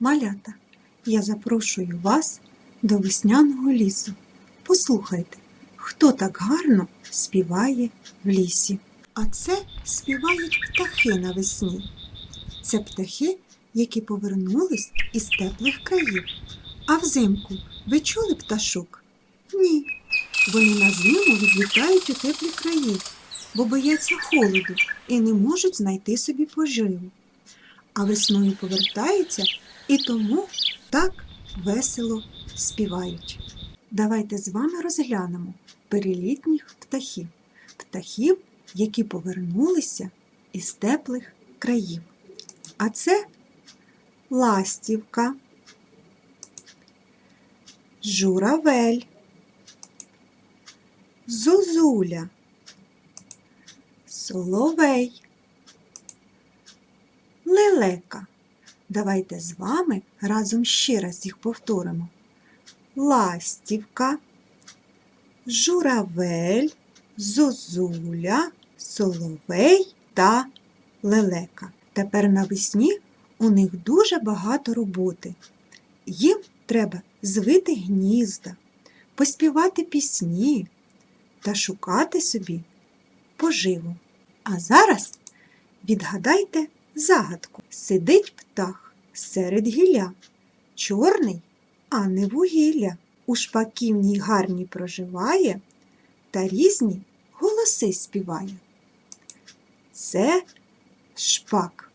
Малята, я запрошую вас до весняного лісу. Послухайте, хто так гарно співає в лісі. А це співають птахи навесні. Це птахи, які повернулись із теплих країв. А взимку ви чули пташок? Ні. Вони на зиму відлітають у теплі краї, бо бояться холоду і не можуть знайти собі поживу. А весною повертаються і тому так весело співають. Давайте з вами розглянемо перелітніх птахів, птахів, які повернулися із теплих країв. А це ластівка, журавель, зозуля, соловей, лелека. Давайте з вами разом ще раз їх повторимо. Ластівка, журавель, зозуля, соловей та лелека. Тепер навесні у них дуже багато роботи. Їм треба звити гнізда, поспівати пісні та шукати собі поживу. А зараз відгадайте загадку. Сидить птах серед гілля, чорний, а не вугілля. У шпаківній гарні проживає та різні голоси співає. Це шпак.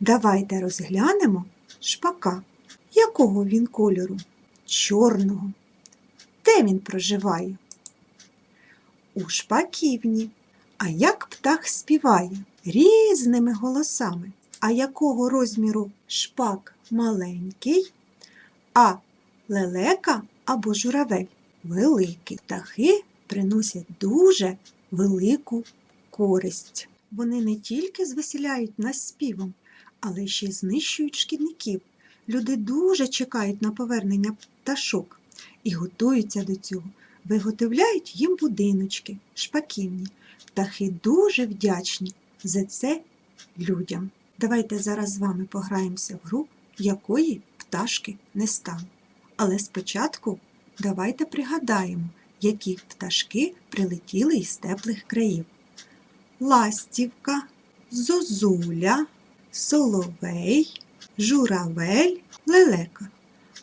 Давайте розглянемо шпака. Якого він кольору? Чорного. Де він проживає? У шпаківні. А як птах співає? Різними голосами. А якого розміру шпак маленький, а лелека або журавель великий. Птахи приносять дуже велику користь. Вони не тільки звеселяють нас співом, але ще й знищують шкідників. Люди дуже чекають на повернення пташок і готуються до цього. Виготовляють їм будиночки, шпаківні. Птахи дуже вдячні за це людям. Давайте зараз з вами пограємося в гру, якої пташки не стало. Але спочатку давайте пригадаємо, які пташки прилетіли із теплих країв. Ластівка, зозуля, соловей, журавель, лелека.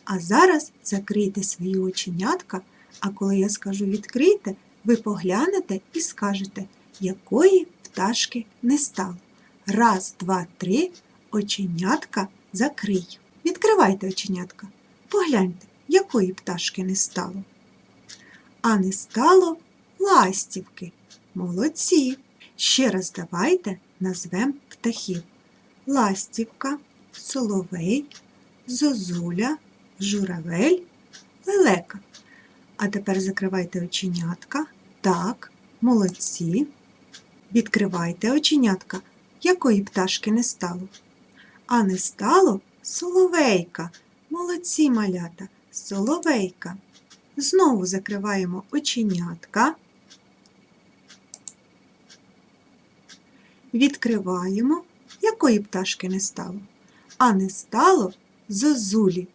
А зараз закрийте свої оченятка, а коли я скажу відкрийте, ви поглянете і скажете, якої пташки не стало. Раз, два, три, оченятка закрий. Відкривайте оченятка. Погляньте, якої пташки не стало. А не стало ластівки. Молодці. Ще раз давайте назвемо птахів. Ластівка, соловей, зозуля, журавель, лелека. А тепер закривайте оченятка. Так, молодці. Відкривайте оченятка. Якої пташки не стало? А не стало соловейка. Молодці малята, соловейка. Знову закриваємо оченятка. Відкриваємо, якої пташки не стало. А не стало зозулі.